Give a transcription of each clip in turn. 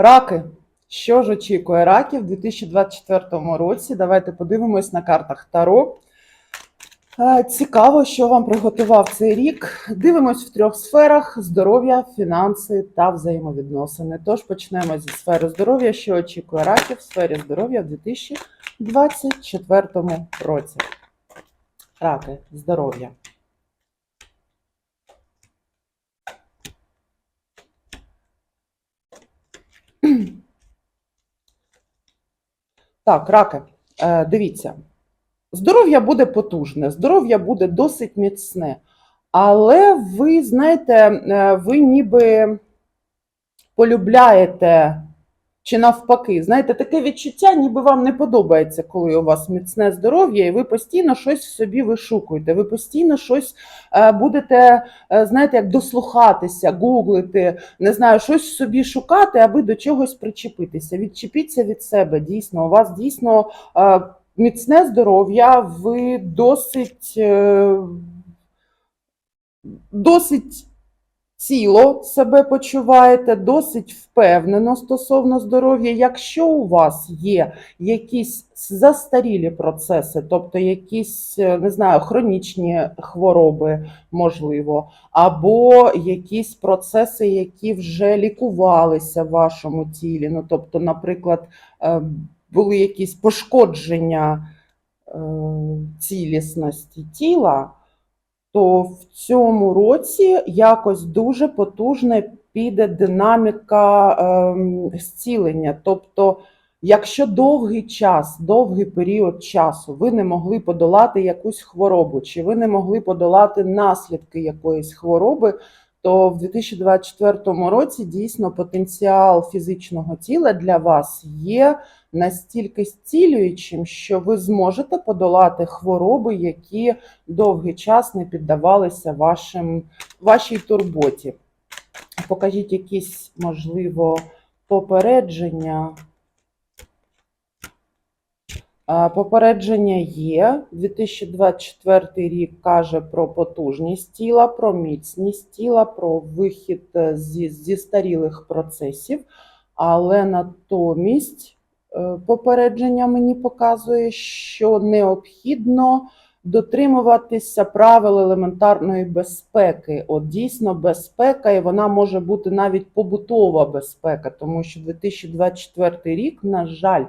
Раки. Що ж очікує раків у 2024 році? Давайте подивимось на картах Таро. Е, Цікаво, що вам приготував цей рік. Дивимось в трьох сферах: здоров'я, фінанси та взаємовідносини. Тож почнемо зі сфери здоров'я. Що очікує раків в сфері здоров'я в 2024 році? Раки, здоров'я. Так, раки, е, дивіться, здоров'я буде потужне, здоров'я буде досить міцне, але ви знаєте, е, ви ніби полюбляєте чи навпаки, знаєте, таке відчуття, ніби вам не подобається, коли у вас міцне здоров'я, і ви постійно щось в собі вишукуєте. Ви постійно щось е, будете, е, знаєте, як дослухатися, гуглити, не знаю, щось в собі шукати, аби до чогось причепитися. Відчепіться від себе. Дійсно, у вас дійсно е, міцне здоров'я, ви досить. Досить ціло себе почуваєте, досить впевнено стосовно здоров'я. Якщо у вас є якісь застарілі процеси, тобто якісь, е, не знаю, хронічні хвороби, можливо, або якісь процеси, які вже лікувалися в вашому тілі, ну тобто, наприклад, е, були якісь пошкодження е, цілісності тіла то в цьому році якось дуже потужне піде динаміка ем, зцілення. Тобто, якщо довгий час, довгий період часу ви не могли подолати якусь хворобу, чи ви не могли подолати наслідки якоїсь хвороби, то в 2024 році дійсно потенціал фізичного тіла для вас є настільки зцілюючим, що ви зможете подолати хвороби, які довгий час не піддавалися вашим, вашій турботі. Покажіть якісь, можливо, попередження. Попередження є. 2024 рік каже про потужність тіла, про міцність тіла, про вихід е, зі, зі старілих процесів, але натомість е, попередження мені показує, що необхідно дотримуватися правил елементарної безпеки. От дійсно безпека, і вона може бути навіть побутова безпека, тому що 2024 рік, на жаль,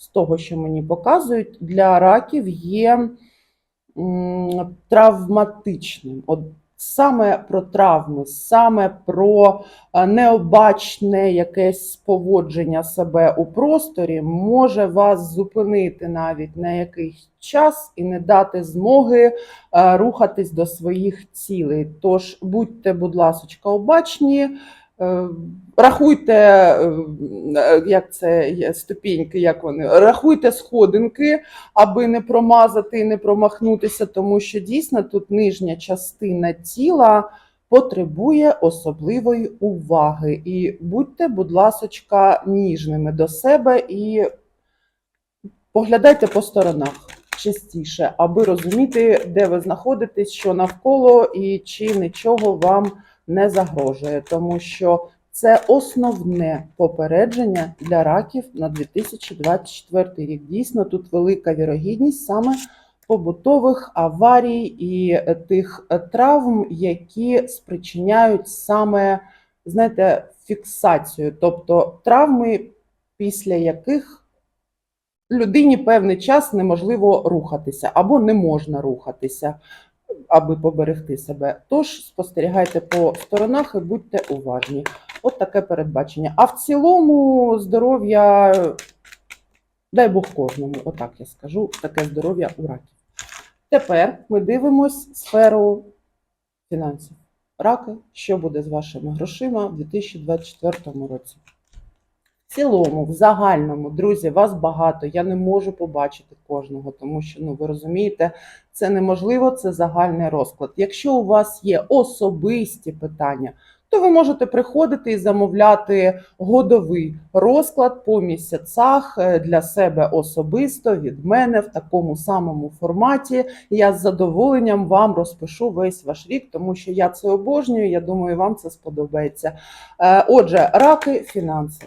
з того, що мені показують, для раків є травматичним. От саме про травми, саме про е, необачне якесь поводження себе у просторі може вас зупинити навіть на якийсь час і не дати змоги е, рухатись до своїх цілей. Тож будьте, будь ласочка, обачні. Е, Рахуйте, е, як це є, ступіньки, як вони, рахуйте сходинки, аби не промазати і не промахнутися, тому що дійсно тут нижня частина тіла потребує особливої уваги. І будьте, будь ласочка, ніжними до себе і поглядайте по сторонах частіше, аби розуміти, де ви знаходитесь, що навколо і чи нічого вам не загрожує, тому що це основне попередження для раків на 2024 рік. Дійсно, тут велика вірогідність саме побутових аварій і е, тих е, травм, які спричиняють саме, знаєте, фіксацію, тобто травми, після яких людині певний час неможливо рухатися або не можна рухатися аби поберегти себе. Тож спостерігайте по сторонах і будьте уважні. От таке передбачення. А в цілому здоров'я, дай Бог кожному, отак я скажу, таке здоров'я у раків. Тепер ми дивимось сферу фінансів. Раки, що буде з вашими грошима в 2024 році? Цілому, в загальному, друзі, вас багато. Я не можу побачити кожного, тому що ну ви розумієте, це неможливо, це загальний розклад. Якщо у вас є особисті питання, то ви можете приходити і замовляти годовий розклад по місяцях е, для себе особисто від мене в такому самому форматі. Я з задоволенням вам розпишу весь ваш рік, тому що я це обожнюю. Я думаю, вам це сподобається. Е, Отже, раки, фінанси.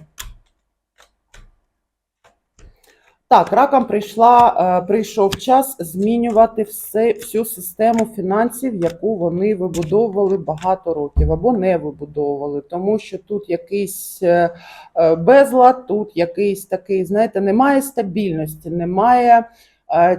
Так, ракам прийшла, е, прийшов час змінювати все, всю систему фінансів, яку вони вибудовували багато років або не вибудовували, тому що тут якийсь е, е, безлад, тут якийсь такий, знаєте, немає стабільності, немає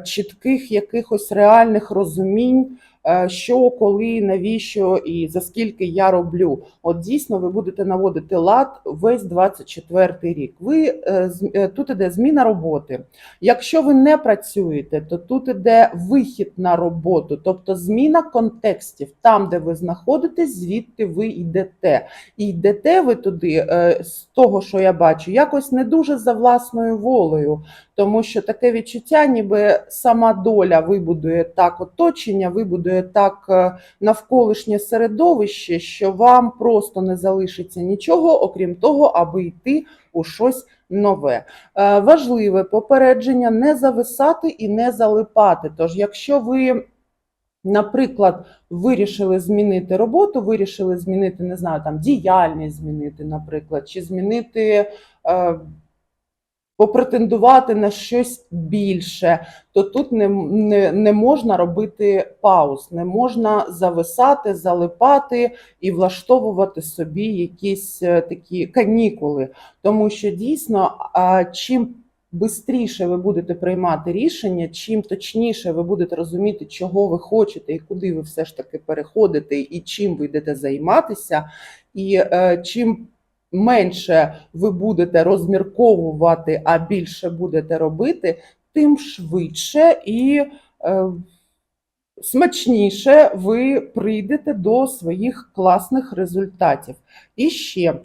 чітких якихось реальних розумінь, що, коли, навіщо і за скільки я роблю. От дійсно ви будете наводити лад весь 24 рік. Ви е, е, тут іде зміна роботи. Якщо ви не працюєте, то тут іде вихід на роботу, тобто зміна контекстів. Там, де ви знаходитесь, звідти ви йдете. І йдете ви туди, е, з того, що я бачу, якось не дуже за власною волею, тому що таке відчуття, ніби сама доля вибудує так оточення, вибудує так е, навколишнє середовище, що вам просто не залишиться нічого, окрім того, аби йти у щось нове. Е, Важливе попередження не зависати і не залипати. Тож, якщо ви, наприклад, вирішили змінити роботу, вирішили змінити, не знаю, там діяльність змінити, наприклад, чи змінити. Е, Попретендувати на щось більше, то тут не, не, не можна робити пауз, не можна зависати, залипати і влаштовувати собі якісь е, такі канікули. Тому що дійсно, чим швидше ви будете приймати рішення, чим точніше ви будете розуміти, чого ви хочете і куди ви все ж таки переходите, і чим ви йдете займатися, і е, чим менше ви будете розмірковувати, а більше будете робити, тим швидше і е, смачніше ви прийдете до своїх класних результатів. І ще е,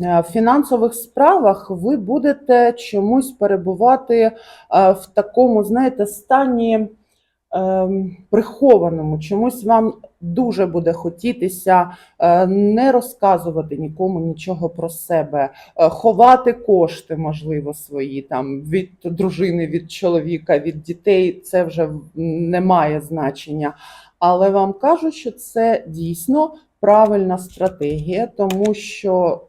в фінансових справах ви будете чомусь перебувати е, в такому, знаєте, стані прихованому. Чомусь вам дуже буде хотітися е, не розказувати нікому нічого про себе, е, ховати кошти, можливо, свої там від дружини, від чоловіка, від дітей. Це вже не має значення. Але вам кажуть, що це дійсно правильна стратегія, тому що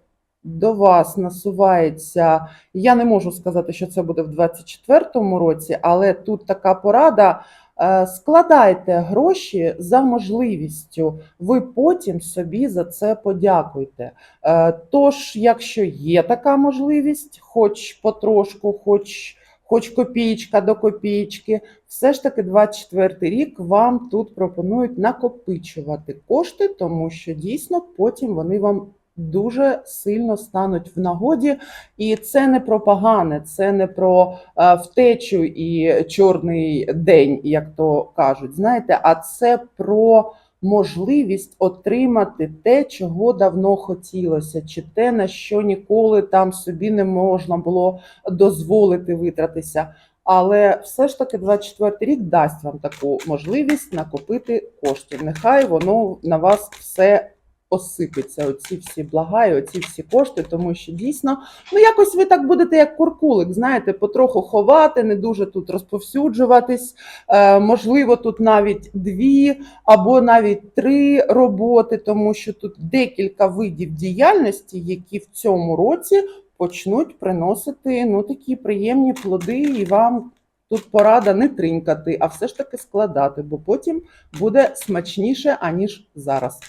до вас насувається. Я не можу сказати, що це буде в 2024 році, але тут така порада. Е, Складайте гроші за можливістю, ви потім собі за це подякуйте. Е, Тож, якщо є така можливість, хоч потрошку, хоч, хоч копійка до копійки, все ж таки 24 рік вам тут пропонують накопичувати кошти, тому що дійсно потім вони вам дуже сильно стануть в нагоді. І це не про погане, це не про е, втечу і чорний день, як то кажуть. Знаєте, а це про можливість отримати те, чого давно хотілося, чи те, на що ніколи там собі не можна було дозволити витратися. Але все ж таки 24 рік дасть вам таку можливість накопити коштів. Нехай воно на вас все осипеться. Оці всі блага і оці всі кошти, тому що дійсно, ну якось ви так будете як куркулик, знаєте, потроху ховати, не дуже тут розповсюджуватись. Е, можливо, тут навіть дві або навіть три роботи, тому що тут декілька видів діяльності, які в цьому році почнуть приносити ну такі приємні плоди, і вам тут порада не тринькати, а все ж таки складати, бо потім буде смачніше аніж зараз.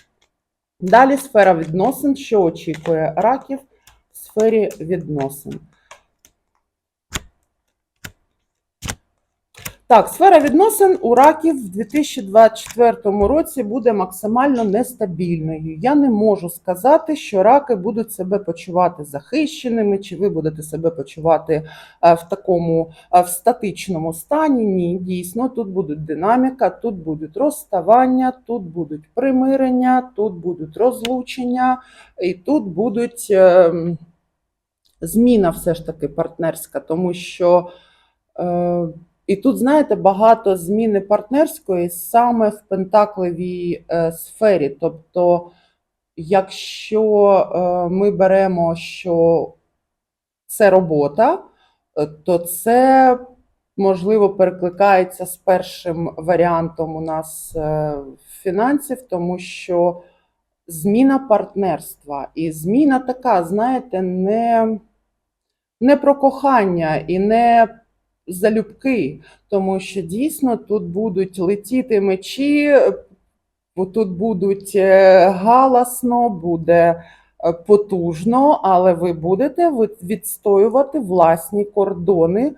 Далі сфера відносин, що очікує раків в сфері відносин. Так, сфера відносин у раків в 2024 році буде максимально нестабільною. Я не можу сказати, що раки будуть себе почувати захищеними, чи ви будете себе почувати е, в такому е, в статичному стані. Ні, дійсно, тут буде динаміка, тут будуть розставання, тут будуть примирення, тут будуть розлучення, і тут будуть ем, зміна все ж таки партнерська, тому що. І тут, знаєте, багато зміни партнерської саме в пентакливій е, сфері. Тобто, якщо е, ми беремо, що це робота, е, то це можливо перекликається з першим варіантом у нас фінансів, тому що зміна партнерства і зміна така, знаєте, не, не про кохання і не залюбки, тому що дійсно тут будуть летіти мечі, тут будуть е, галасно, буде е, потужно, але ви будете відстоювати власні кордони.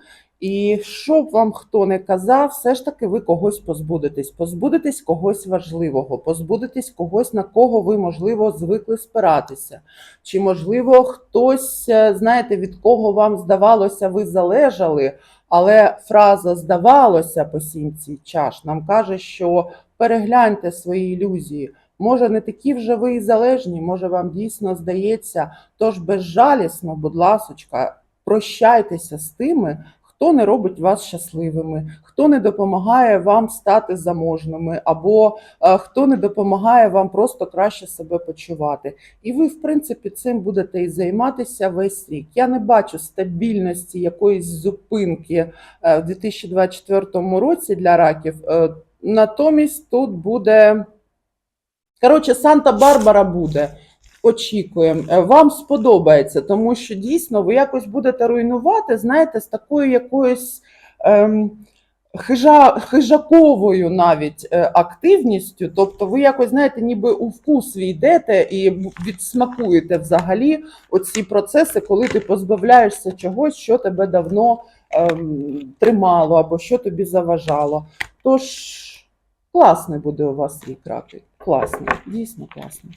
І що б вам хто не казав, все ж таки ви когось позбудетесь. Позбудетесь когось важливого, позбудетесь когось, на кого ви, можливо, звикли спиратися. Чи, можливо, хтось, е, знаєте, від кого вам здавалося, ви залежали, але фраза здавалося по сімці чаш нам каже, що перегляньте свої ілюзії. Може, не такі вже ви і залежні, може, вам дійсно здається. Тож безжалісно, будь ласочка, прощайтеся з тими, хто не робить вас щасливими, хто не допомагає вам стати заможними, або е, хто не допомагає вам просто краще себе почувати. І ви, в принципі, цим будете і займатися весь рік. Я не бачу стабільності якоїсь зупинки е, в 2024 році для раків. Е, Натомість тут буде. Коротше, Санта-Барбара буде. Очікуємо. Е, Вам сподобається, тому що дійсно ви якось будете руйнувати, знаєте, з такою якоюсь ем, хижа, хижаковою навіть е, активністю. Тобто ви якось, знаєте, ніби у вкус війдете і відсмакуєте взагалі оці процеси, коли ти позбавляєшся чогось, що тебе давно ем, тримало або що тобі заважало. Тож класний буде у вас рік раки. Класний, дійсно класний.